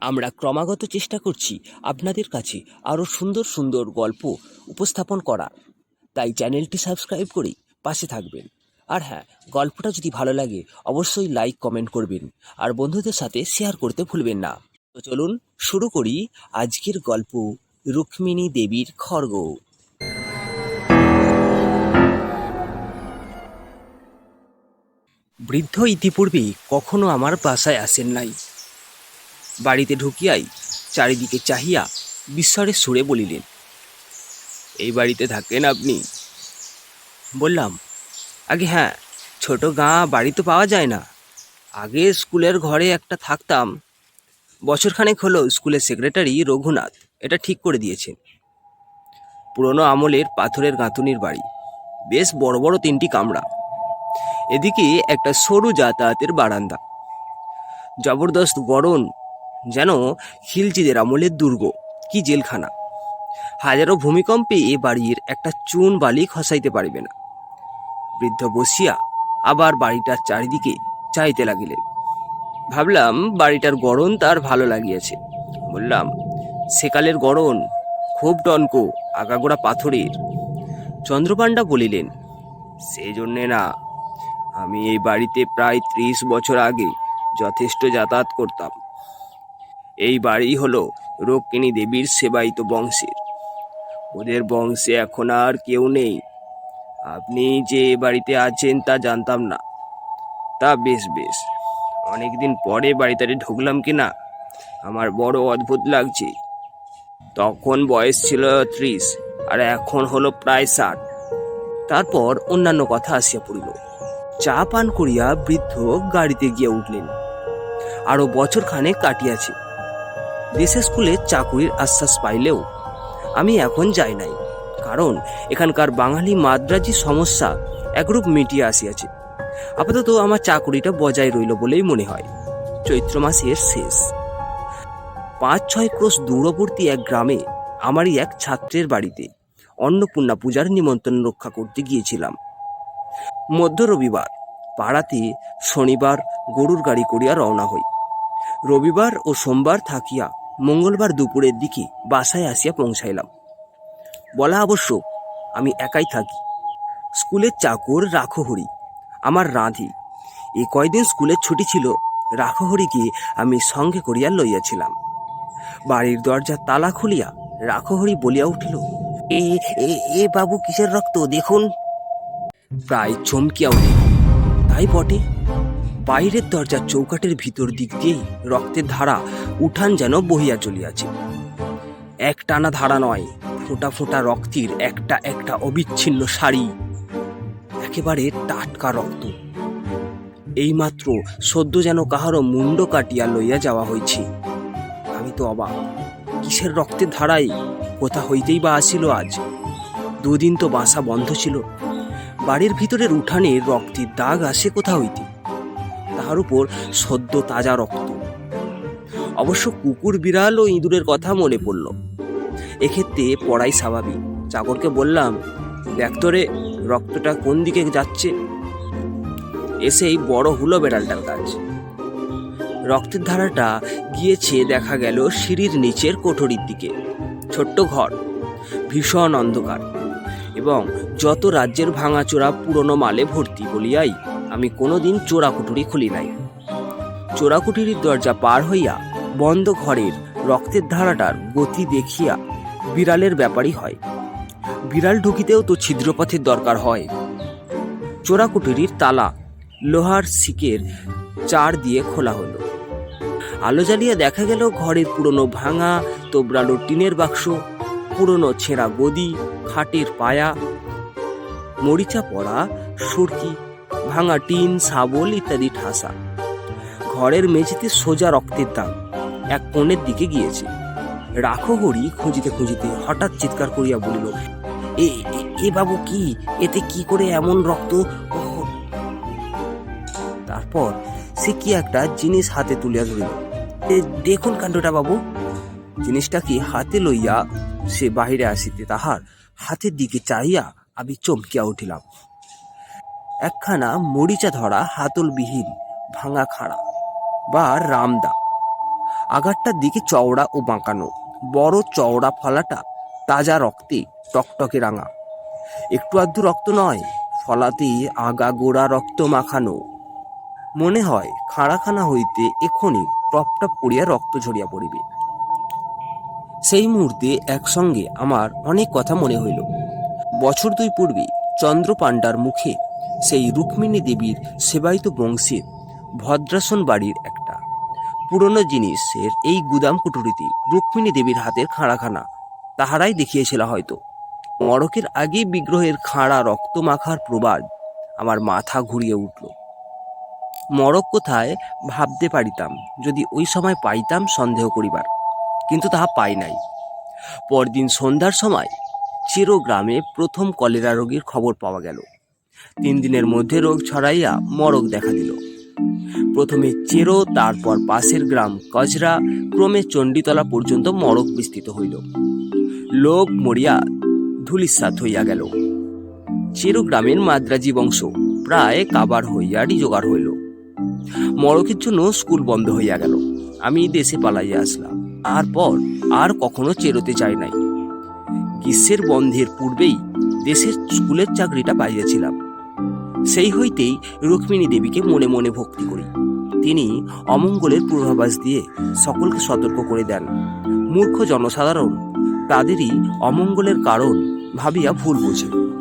আমরা ক্রমাগত চেষ্টা করছি আপনাদের কাছে আরও সুন্দর সুন্দর গল্প উপস্থাপন করার তাই চ্যানেলটি সাবস্ক্রাইব করে পাশে থাকবেন। আর হ্যাঁ গল্পটা যদি ভালো লাগে, অবশ্যই লাইক, কমেন্ট করবেন। আর বন্ধুদের সাথে শেয়ার করতে ভুলবেন না। তো চলুন শুরু করি আজকের গল্প রুক্মিণী দেবীর খর্গ বৃদ্ধ ইতিপূর্বে কখনো আমার বাসায় আসেন নাই। বাড়িতে ঢুকিয়াই চারিদিকে চাহিয়া বিস্ময়ের সুরে বলিলেন, এই বাড়িতে থাকেন আপনি? বললাম, আগে হ্যাঁ ছোট গাঁ বাড়ি তো পাওয়া যায় না। আগে স্কুলের ঘরে একটা থাকতাম। বছরখানেক হলো স্কুলের সেক্রেটারি রঘুনাথ এটা ঠিক করে দিয়েছেন। পুরনো আমলের পাথরের গাঁথুনির বাড়ি। বেশ বড় বড় তিনটি কামরা। এদিকে একটা সরু যাতায়াতের বারান্দা। জবরদস্ত গরম যেন খিলচিদের আমলের দুর্গ, কি জেলখানা। হাজারো ভূমিকম্পে এ বাড়ির একটা চুন বালি খসাইতে পারিবে না। বৃদ্ধ বসিয়া আবার বাড়িটার চারিদিকে চাইতে লাগিলেন। ভাবলাম বাড়িটার গড়ন তার ভালো লাগিয়েছে। বললাম সেকালের গড়ন খুব টনক, আগাগোড়া পাথরের। চন্দ্রপাণ্ডা বলিলেন সেই জন্যে না আমি এই বাড়িতে প্রায় ত্রিশ বছর আগে যথেষ্ট যাতায়াত করতাম। এই বাড়ি হলো রক্ষিণী দেবীর সেবায়িত বংশের। ওদের বংশে এখন আর কেউ নেই। আপনি যে বাড়িতে আছেন তা জানতাম না। তা বেশ বেশ। অনেকদিন পরে বাড়িটারে ঢুকলাম কি না, আমার বড় অদ্ভুত লাগছে। তখন বয়স ছিল ত্রিশ, আর এখন হলো প্রায় ষাট। তারপর অন্যান্য কথা আসিয়া পড়িল। চা পান করিয়া বৃদ্ধ গাড়িতে গিয়া উঠলেন। আরও বছর খানেক কাটিয়াছে। দেশে স্কুলে চাকুরির আশ্বাস পাইলেও আমি এখন যাই নাই, কারণ এখানকার বাঙালি মাদ্রাজি সমস্যা একরূপ মিটিয়ে আসিয়াছে। আপাতত আমার চাকুরিটা বজায় রইল বলেই মনে হয়। চৈত্র মাসের শেষ। পাঁচ ছয় ক্রোশ দূরবর্তী এক গ্রামে আমারই এক ছাত্রের বাড়িতে অন্নপূর্ণা পূজার নিমন্ত্রণ রক্ষা করতে গিয়েছিলাম। মধ্য রবিবার, পাড়াতে শনিবার গরুর গাড়ি করিয়া রওনা হই। রবিবার ও সোমবার থাকিয়া মঙ্গলবার দুপুরের দিকে বাসায় আসিয়া পৌঁছাইলাম। বলা আবশ্যক, আমি একাই থাকি। স্কুলের চাকর রাখহরি আমার রাঁধি। এই কয়দিন স্কুলের ছুটি ছিল রাখহরিকে আমি সঙ্গে করিয়া লইয়াছিলাম। বাড়ির দরজা তালা খুলিয়া রাখহরি বলিয়া উঠিল এ এ বাবু কিসের রক্ত? দেখুন। প্রায় চমকিয়া উঠিল তাই বটে, বাইরের দরজার চৌকাটের ভিতর দিক দিয়েই রক্তের ধারা উঠান যেন বহিয়া চলিয়াছে। এক টানা ধারা নয়, ফোঁটা ফোঁটা রক্তের একটা একটা অবিচ্ছিন্ন শাড়ি একেবারে টাটকা রক্ত। এইমাত্র সদ্য যেন কাহারও মুন্ড কাটিয়া লইয়া যাওয়া হয়েছে আমি তো অবাক, কিসের রক্তের ধারাই কোথা হইতেই বা আসিল আজ? দুদিন তো বাসা বন্ধ ছিল বাড়ির ভিতরের উঠানে রক্তের দাগ আসে কোথা হইতে তাহার উপর সদ্য তাজা রক্ত। অবশ্য কুকুর, বিড়াল ও ইঁদুরের কথা মনে পড়ল। এক্ষেত্রে পড়াই স্বাভাবিক। চাকরকে বললাম, দেখ তোরে রক্তটা কোন দিকে যাচ্ছে? এসেই বড় হলো বেড়ালটার কাজ। রক্তের ধারাটা গিয়েছে, দেখা গেল সিঁড়ির নিচের কোঠরির দিকে। ছোট্ট ঘর, ভীষণ অন্ধকার। এবং যত রাজ্যের ভাঙাচোরা পুরনো মালে ভর্তি বলিয়াই আমি কোনোদিন চোরাকুটুরি খুলি নাই। চোরা কুটুরির দরজা পার হইয়া বন্ধ ঘরের রক্তের ধারাটার গতি দেখিয়া বিড়ালের ব্যাপারই হয়। বিড়াল ঢুকিতেও তো ছিদ্রপথের দরকার হয়। চোরা কুটুরির তালা লোহার শিকের চার দিয়ে খোলা হলো। আলো জ্বালিয়ে দেখা গেল ঘরের পুরনো ভাঙা তোবড়ালো টিনের বাক্স পুরনো ছেঁড়া গদি খাটের পায়া মরিচা পড়া সুরকি ভাঙা টিন শাবল ইত্যাদি ঠাসা। ঘরের মেঝেতে সোজা রক্তের দাগ এক কোণের দিকে গিয়েছে। রাখো হরি খুঁজিতে খুঁজিতে হঠাৎ চিৎকার করিয়া বলিল এ এ- বাবু কি? এতে কি করে এমন রক্ত? তারপর সে কি একটা জিনিস হাতে তুলিয়া ধরিল "এ, দেখুন কাণ্ডটা বাবু। জিনিসটা কি হাতে লইয়া সে বাহিরে আসিতে তাহার হাতের দিকে চাইয়া আমি চমকিয়া উঠিলাম। একখানা মরিচা ধরা হাতলবিহীন, ভাঙা খাড়া বা রামদা। আগারটার দিকে চওড়া ও বাঁকানো, বড় চওড়া ফলাটা তাজা রক্তে টকটকে রাঙা। একটু আধটু রক্ত নয়, ফলাতে আগা গোড়া রক্ত মাখানো। মনে হয় খাড়াখানা হইতে এখনই টপটপ পড়িয়া রক্ত ঝরিয়া পড়িবে। সেই মুহূর্তে একসঙ্গে আমার অনেক কথা মনে হইল। বছর দুই পূর্বে চন্দ্রপাণ্ডার মুখে সেই রুক্মিণী দেবীর সেবায়িত বংশের ভদ্রাসন বাড়ির একটা। পুরনো জিনিসের এই গুদাম কুটুরিতে রুক্মিণী দেবীর হাতের খাঁড়াখানা, তাহারাই দেখিয়েছিল হয়তো। মড়কের আগে বিগ্রহের খাঁড়া রক্ত মাখার প্রবাদ আমার মাথা ঘুরিয়ে উঠল। মড়ক কোথায় ভাবতে পারিতাম, যদি ওই সময় পাইতাম সন্দেহ করিবার। কিন্তু তাহা পাই নাই। পরদিন সন্ধ্যার সময় চিরো গ্রামে প্রথম কলেরা রোগীর খবর পাওয়া গেল। তিন দিনের মধ্যে রোগ ছড়াইয়া মরক দেখা দিল। প্রথমে চেরো, তারপর পাশের গ্রাম কজরা ক্রমে চণ্ডীতলা পর্যন্ত মরক বিস্তৃত হইল। লোক মরিয়া ধুলিসাৎ হইয়া গেল। চেরো গ্রামের মাদ্রাজি বংশ প্রায় কাবার হইয়ারই জোগাড় হইল। মরকের জন্য স্কুল বন্ধ হইয়া গেল। আমি দেশে পালাইয়া আসলাম। তারপর আর কখনো চেরোতে যাই নাই। গ্রীষ্মের বন্ধের পূর্বেই দেশের স্কুলের চাকরিটা পাইয়াছিলাম। সেই হইতেই রুক্মিণী দেবীকে মনে মনে ভক্তি করি। তিনি অমঙ্গলের পূর্বাভাস দিয়ে সকলকে সতর্ক করে দেন। মূর্খ জনসাধারণ তাদেরই অমঙ্গলের কারণ ভাবিয়া ভুল বোঝে।